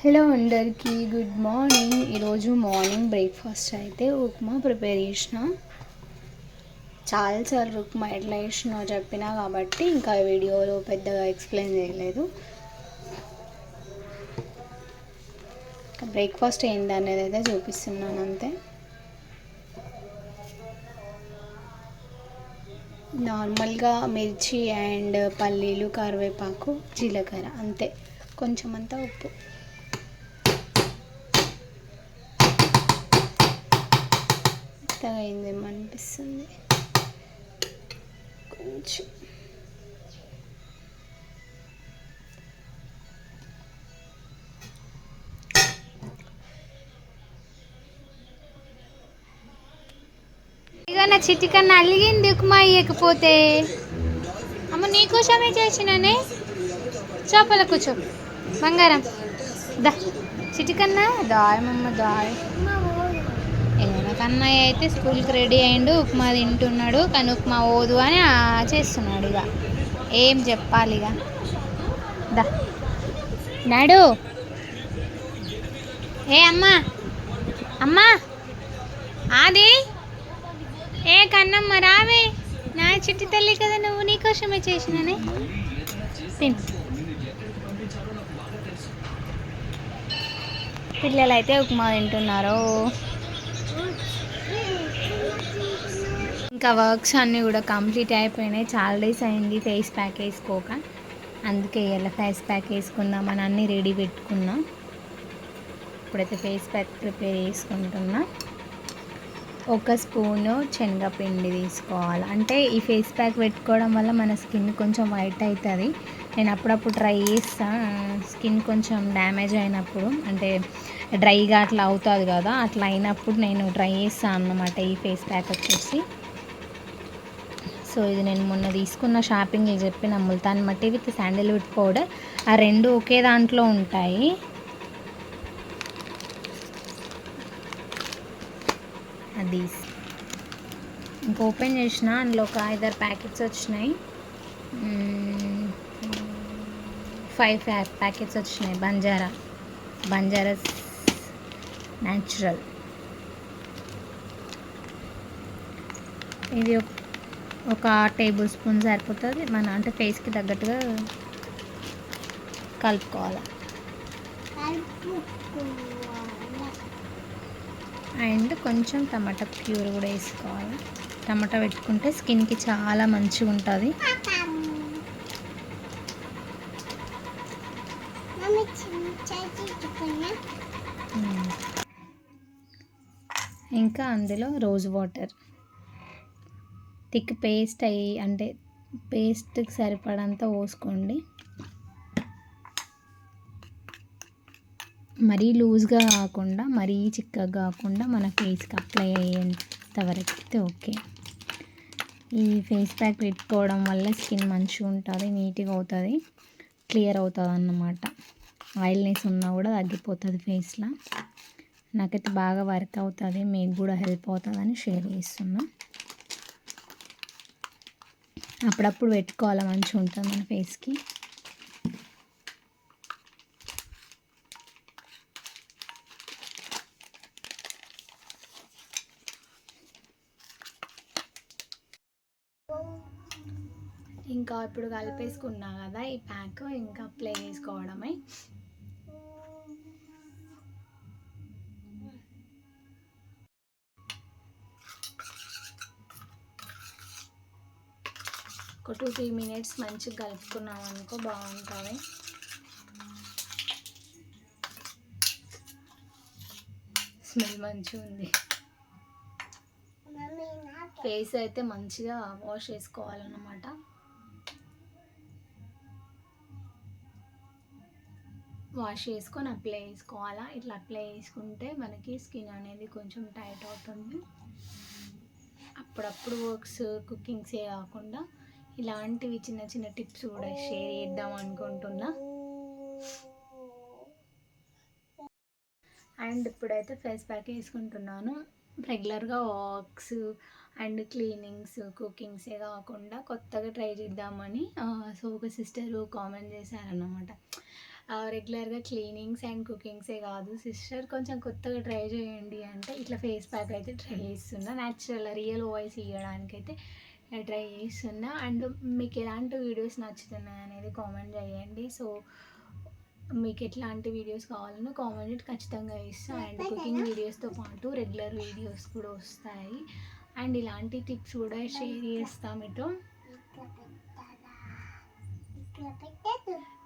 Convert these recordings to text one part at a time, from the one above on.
Hello అందరికీ good morning. ఈరోజు morning breakfast అయితే ఉప్మా ప్రిపేర్ చేసిన. చాలాసార్లు ఉప్మా ఎట్లా చేసినో చెప్పినా కాబట్టి ఇంకా వీడియోలో పెద్దగా ఎక్స్ప్లెయిన్ చేయలేదు. బ్రేక్ఫాస్ట్ ఏంటి అనేది అయితే చూపిస్తున్నాను అంతే. నార్మల్గా మిర్చి అండ్ పల్లీలు కరివేపాకు జీలకర్ర అంతే. కొంచెం అంతా ఉప్పు. మెత్తగా అయిందేమో అనిపిస్తుంది కొంచెం నా చిటికన్న అలిగింది ఉప్మా ఇవ్వకపోతే అమ్మ నీకోసమే చేసిననే? చేపల కూర్చో. బంగారం. దా. చిటికన్న దాయమమ్మ దాయ్ కన్నయ్య అయితే స్కూల్కి రెడీ అయిండు ఉప్మా తింటున్నాడు కానీ ఉప్మా ఓదు అని చేస్తున్నాడు ఇక. ఏం చెప్పాలి ఇక. దా. నాడు ఏ అమ్మా. అమ్మా. ఆది. ఏ కన్నమ్మ రావే. నా చిట్టి తల్లి కదా నువ్వు నీకోసమే చేసినానే. తిను. పిల్లలైతే ఉప్మా తింటున్నారు. ఇంకా వర్క్స్ అన్నీ కూడా కంప్లీట్ అయిపోయినాయి. చాలా డేస్ అయింది ఫేస్ ప్యాక్ వేసుకోక. అందుకే ఇలా ఫేస్ ప్యాక్ వేసుకుందామని అన్నీ రెడీ పెట్టుకున్నా. ఇప్పుడైతే ఫేస్ ప్యాక్ ప్రిపేర్ చేసుకుంటున్నా. ఒక స్పూను శనగపిండి తీసుకోవాలి. అంటే ఈ ఫేస్ ప్యాక్ పెట్టుకోవడం వల్ల మన స్కిన్ కొంచెం వైట్ అవుతుంది. నేను అప్పుడప్పుడు ట్రై చేస్తా. స్కిన్ కొంచెం డ్యామేజ్ అయినప్పుడు అంటే డ్రైగా అట్లా అవుతుంది కదా అట్లా అయినప్పుడు నేను ట్రై చేస్తాను అన్నమాట ఈ ఫేస్ ప్యాక్ వచ్చేసి. సో ఇది నేను మొన్న తీసుకున్న షాపింగ్ చెప్పిన ముల్తాన్ మట్టి విత్ శాండిల్వుడ్ పౌడర్. ఆ రెండు ఒకే దాంట్లో ఉంటాయి. అది. ఇంకా ఓపెన్ చేసిన అందులో ఒక ఐదారు ప్యాకెట్స్ వచ్చినాయి. ఫైవ్ ప్యాకెట్స్ వచ్చినాయి. బంజారా. బంజారా న్యాచురల్. ఇది ఒక- ఒక టేబుల్ స్పూన్ సరిపోతుంది. మన అంటే ఫేస్కి తగ్గట్టుగా కలుపుకోవాలి. అండ్ కొంచెం టమాటా ప్యూర్ కూడా వేసుకోవాలి. టమాటా పెట్టుకుంటే స్కిన్కి చాలా మంచిగా ఉంటుంది. ఇంకా అందులో రోజ్ వాటర్. థిక్ పేస్ట్ అయ్యి అంటే పేస్ట్కి సరిపడంత పోసుకోండి. మరీ లూజ్గా కాకుండా మరీ చిక్కగా కాకుండా మన ఫేస్కి అప్లై అయ్యేంత వరకు అయితే ఓకే. ఈ ఫేస్ ప్యాక్ పెట్టుకోవడం వల్ల స్కిన్ మంచిగా ఉంటుంది నీట్గా అవుతుంది క్లియర్ అవుతుంది అన్నమాట. ఆయిల్నెస్ ఉన్నా కూడా తగ్గిపోతుంది ఫేస్లో. నాకైతే బాగా వర్క్ అవుతుంది మీకు కూడా హెల్ప్ అవుతుందని షేర్ చేస్తున్నాను. అప్పుడప్పుడు పెట్టుకోవాలి మంచిగా ఉంటుంది మన ఫేస్కి. ఇంకా ఇప్పుడు కలిపేసుకున్నా కదా ఈ ప్యాక్ ఇంకా ప్లే చేసుకోవడమే. ఒక టూ త్రీ మినిట్స్ మంచిగా కలుపుకున్నాం అనుకో బాగుంటుంది. స్మెల్ మంచిగా ఉంది. ఫేస్ అయితే మంచిగా వాష్ చేసుకోవాలన్నమాట. వాష్ చేసుకొని అప్లై చేసుకోవాలా? ఇట్లా అప్లై చేసుకుంటే మనకి స్కిన్ అనేది కొంచెం టైట్ అవుతుంది. అప్పుడప్పుడు వర్క్స్ కుకింగ్సే కాకుండా ఇలాంటివి చిన్న చిన్న టిప్స్ కూడా షేర్ చేద్దాం అనుకుంటున్నా. అండ్ ఇప్పుడైతే ఫేస్ ప్యాక్ వేసుకుంటున్నాను. రెగ్యులర్గా వాక్స్ అండ్ క్లీనింగ్స్ కుకింగ్సే కాకుండా కొత్తగా ట్రై చేద్దామని సో ఒక సిస్టర్ కామెంట్ చేశారన్నమాట. రెగ్యులర్గా క్లీనింగ్స్ అండ్ కుకింగ్సే కాదు సిస్టర్ కొంచెం కొత్తగా ట్రై చేయండి అంటే ఇట్లా ఫేస్ ప్యాక్ అయితే ట్రై చేస్తున్నా. న్యాచురల్ రియల్ వాయిస్ ఇవ్వడానికైతే ట్రై చేస్తున్నా. అండ్ మీకు ఎలాంటి వీడియోస్ నచ్చుతున్నాయి అనేది కామెంట్ చేయండి. సో మీకు ఎట్లాంటి వీడియోస్ కావాలనో కామెంట్ ఖచ్చితంగా ఇస్తాను అండ్ కుకింగ్ వీడియోస్తో పాటు రెగ్యులర్ వీడియోస్ కూడా వస్తాయి. అండ్ ఇలాంటి టిప్స్ కూడా షేర్ చేస్తాం మీతో.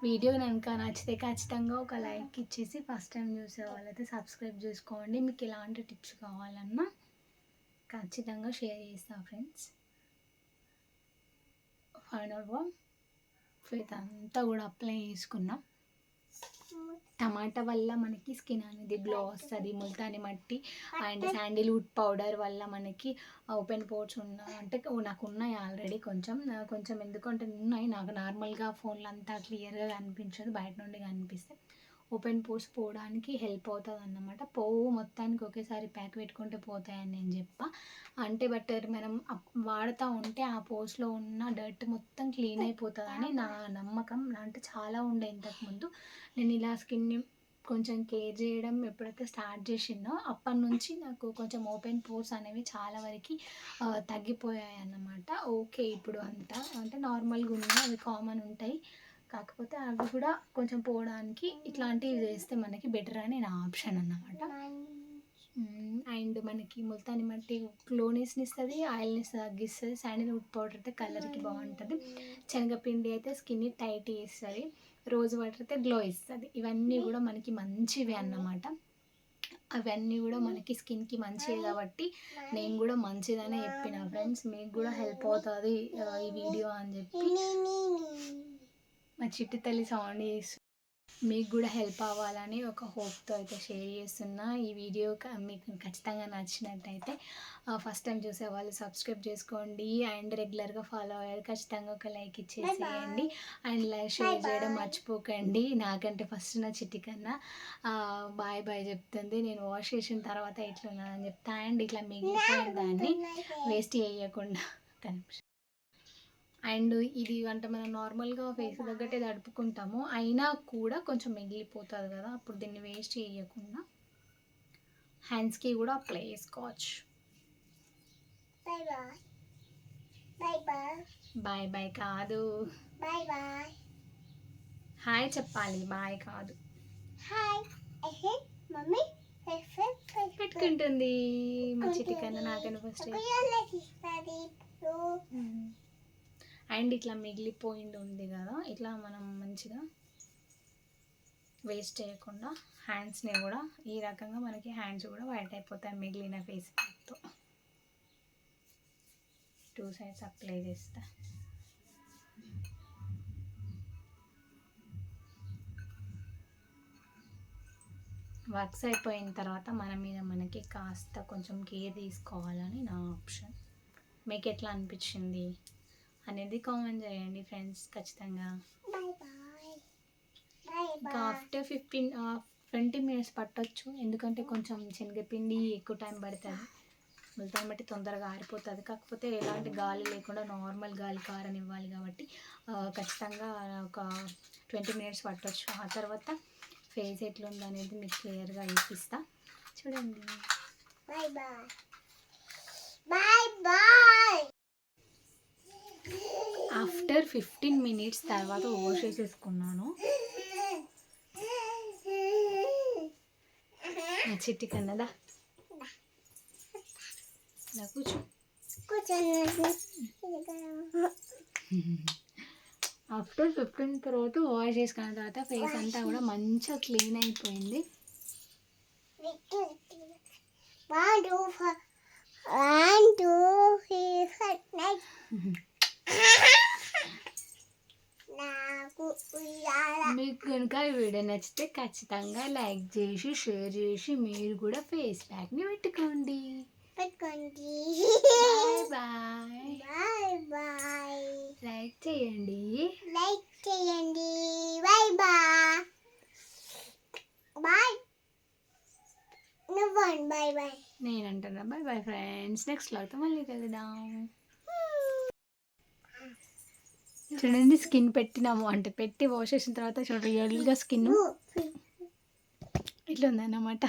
వీడియో కనుక నచ్చితే ఖచ్చితంగా ఒక లైక్ ఇచ్చేసి ఫస్ట్ టైం చూసే వాళ్ళైతే సబ్స్క్రైబ్ చేసుకోండి. మీకు ఎలాంటి టిప్స్ కావాలన్నా ఖచ్చితంగా షేర్ చేస్తా ఫ్రెండ్స్. ఫైనల్గా ఫేస్ అంతా కూడా అప్లై చేసుకున్నాం. టమాటా వల్ల మనకి స్కిన్ అనేది గ్లో వస్తుంది ముల్తాని మట్టి అండ్ శాండిల్వుడ్ పౌడర్ వల్ల మనకి ఓపెన్ పోర్ట్స్ ఉన్న అంటే నాకు ఉన్నాయి ఆల్రెడీ కొంచెం. కొంచెం ఎందుకంటే ఉన్నాయి నాకు నార్మల్గా ఫోన్లో అంతా క్లియర్గా కనిపించదు బయట నుండి కనిపిస్తే. ఓపెన్ పోర్స్ పోవడానికి హెల్ప్ అవుతుంది అన్నమాట పోవు మొత్తానికి ఒకేసారి ప్యాక్ పెట్టుకుంటే పోతాయని నేను చెప్పా. అంటే బట్ మనం అప్- వాడుతూ ఉంటే ఆ పోస్ట్లో ఉన్న డర్ట్ మొత్తం క్లీన్ అయిపోతుందని నా నమ్మకం. అంటే చాలా ఉండే ఇంతకుముందు. నేను ఇలా స్కిన్ని కొంచెం కేర్ చేయడం ఎప్పుడైతే స్టార్ట్ చేసిందో అప్పటి నుంచి నాకు కొంచెం ఓపెన్ పోర్స్ అనేవి చాలా వరకు తగ్గిపోయాయి అన్నమాట ఓకే ఇప్పుడు అంతా. అంటే నార్మల్గా ఉన్నాయి అవి కామన్ ఉంటాయి. కాకపోతే అవి కూడా కొంచెం పోవడానికి ఇట్లాంటివి చేస్తే మనకి బెటర్ అని నా ఆప్షన్ అన్నమాట. అండ్ మనకి ముల్తాని మట్టి గ్లోనెస్ని ఇస్తుంది ఆయిల్నెస్ తగ్గిస్తుంది శాండిల్వుడ్ పౌడర్ అయితే కలర్కి బాగుంటుంది. శనగపిండి అయితే స్కిన్ని టైట్ చేస్తుంది రోజ్ వాటర్ అయితే గ్లో ఇస్తుంది. ఇవన్నీ కూడా మనకి మంచివి అన్నమాట. అవన్నీ కూడా మనకి స్కిన్కి మంచివి కాబట్టి నేను కూడా మంచిదనే చెప్పిన ఫ్రెండ్స్ మీకు కూడా హెల్ప్ అవుతుంది ఈ వీడియో అని చెప్పి. మా చిట్టి తల్లి సౌండ్ చేస్తు మీకు కూడా హెల్ప్ అవ్వాలని ఒక హోప్తో అయితే షేర్ చేస్తున్నా. ఈ వీడియో మీకు ఖచ్చితంగా నచ్చినట్టయితే ఫస్ట్ టైం చూసే వాళ్ళు సబ్స్క్రైబ్ చేసుకోండి. అండ్ రెగ్యులర్గా ఫాలో అయ్యారు ఖచ్చితంగా ఒక లైక్ ఇచ్చేసేయండి. అండ్ లైక్ షేర్ చేయడం మర్చిపోకండి. నాకంటే ఫస్ట్ నా చిట్టి కన్నా బాయ్ బాయ్ చెప్తుంది. నేను వాష్ చేసిన తర్వాత ఇట్లున్నానని చెప్తా. అండ్ ఇట్లా మిగిలిపోయిన దాన్ని వేస్ట్ చేయకుండా నిమిషం. అండ్ ఇది అంటే మనం నార్మల్గా ఫేస్ తగ్గట్టే తడుపుకుంటాము. అయినా కూడా కొంచెం మిగిలిపోతుంది కదా అప్పుడు దీన్ని వేస్ట్ చేయకుండా. హ్యాండ్స్కి కూడా అప్లై చేసుకోవచ్చు. బాయ్ బాయ్ కాదు. Bye bye. హాయ్ చెప్పాలి. బాయ్ కాదు. Hey, hey. పెట్టుకుంటుంది. మా చిట్టి కన్నా నాకన్నా ఫస్ట్ Daddy. అండ్ ఇట్లా మిగిలిపోయింది ఉంది కదా ఇట్లా మనం మంచిగా వేస్ట్ చేయకుండా హ్యాండ్స్ని కూడా ఈ రకంగా మనకి హ్యాండ్స్ కూడా వైట్ అయిపోతాయి మిగిలిన ఫేస్ ప్యాక్తో టూ సైడ్స్ అప్లై చేస్తా. వర్క్స్ అయిపోయిన తర్వాత మన మీద మనకి కాస్త కొంచెం కేర్ తీసుకోవాలని నా ఆప్షన్ మీకు ఎట్లా అనిపించింది? అనేది కామెంట్ చేయండి ఫ్రెండ్స్ ఖచ్చితంగా. ఇంకా. ఆఫ్టర్ ఫిఫ్టీన్ ట్వంటీ మినిట్స్ పట్టొచ్చు. ఎందుకంటే కొంచెం శనగపిండి ఎక్కువ టైం పడుతుంది. ముల్తాన్ బట్టి తొందరగా ఆరిపోతుంది. కాకపోతే ఎలాంటి గాలి లేకుండా నార్మల్ గాలి కారనివ్వాలి కాబట్టి ఖచ్చితంగా ఒక ట్వంటీ మినిట్స్ పట్టొచ్చు. ఆ తర్వాత ఫేస్ ఎట్లుంది అనేది మీకు క్లియర్గా చూపిస్తా. చూడండి. Bye bye. ఫిఫ్టీన్ మినిట్స్ తర్వాత వాష్ చేసేసుకున్నాను. నా చిట్టి కన్నదా? కూర్చో. ఆఫ్టర్ ఫిఫ్టీన్ తర్వాత వాష్ చేసుకున్న తర్వాత ఫేస్ అంతా కూడా మంచిగా క్లీన్ అయిపోయింది. One, two, three, four. మీకు కనుక ఈ వీడియో నచ్చితే ఖచ్చితంగా లైక్ చేసి షేర్ చేసి మీరు కూడా ఫేస్ ప్యాక్ని పెట్టుకోండి. పెట్టుకోండి. Bye bye. బాయ్ లైక్ చేయండి. లైక్ చేయండి. Bye bye bye. నువ్వు బాయ్ బాయ్. నేను అంటున్నా బాయ్ బాయ్ ఫ్రెండ్స్. నెక్స్ట్ లాతో మళ్ళీ కలుద్దాం. చూడండి స్కిన్ పెట్టినాము. అంటే పెట్టి వాష్ చేసిన తర్వాత చూడండి రియల్గా స్కిన్. ఇట్లా ఉందన్నమాట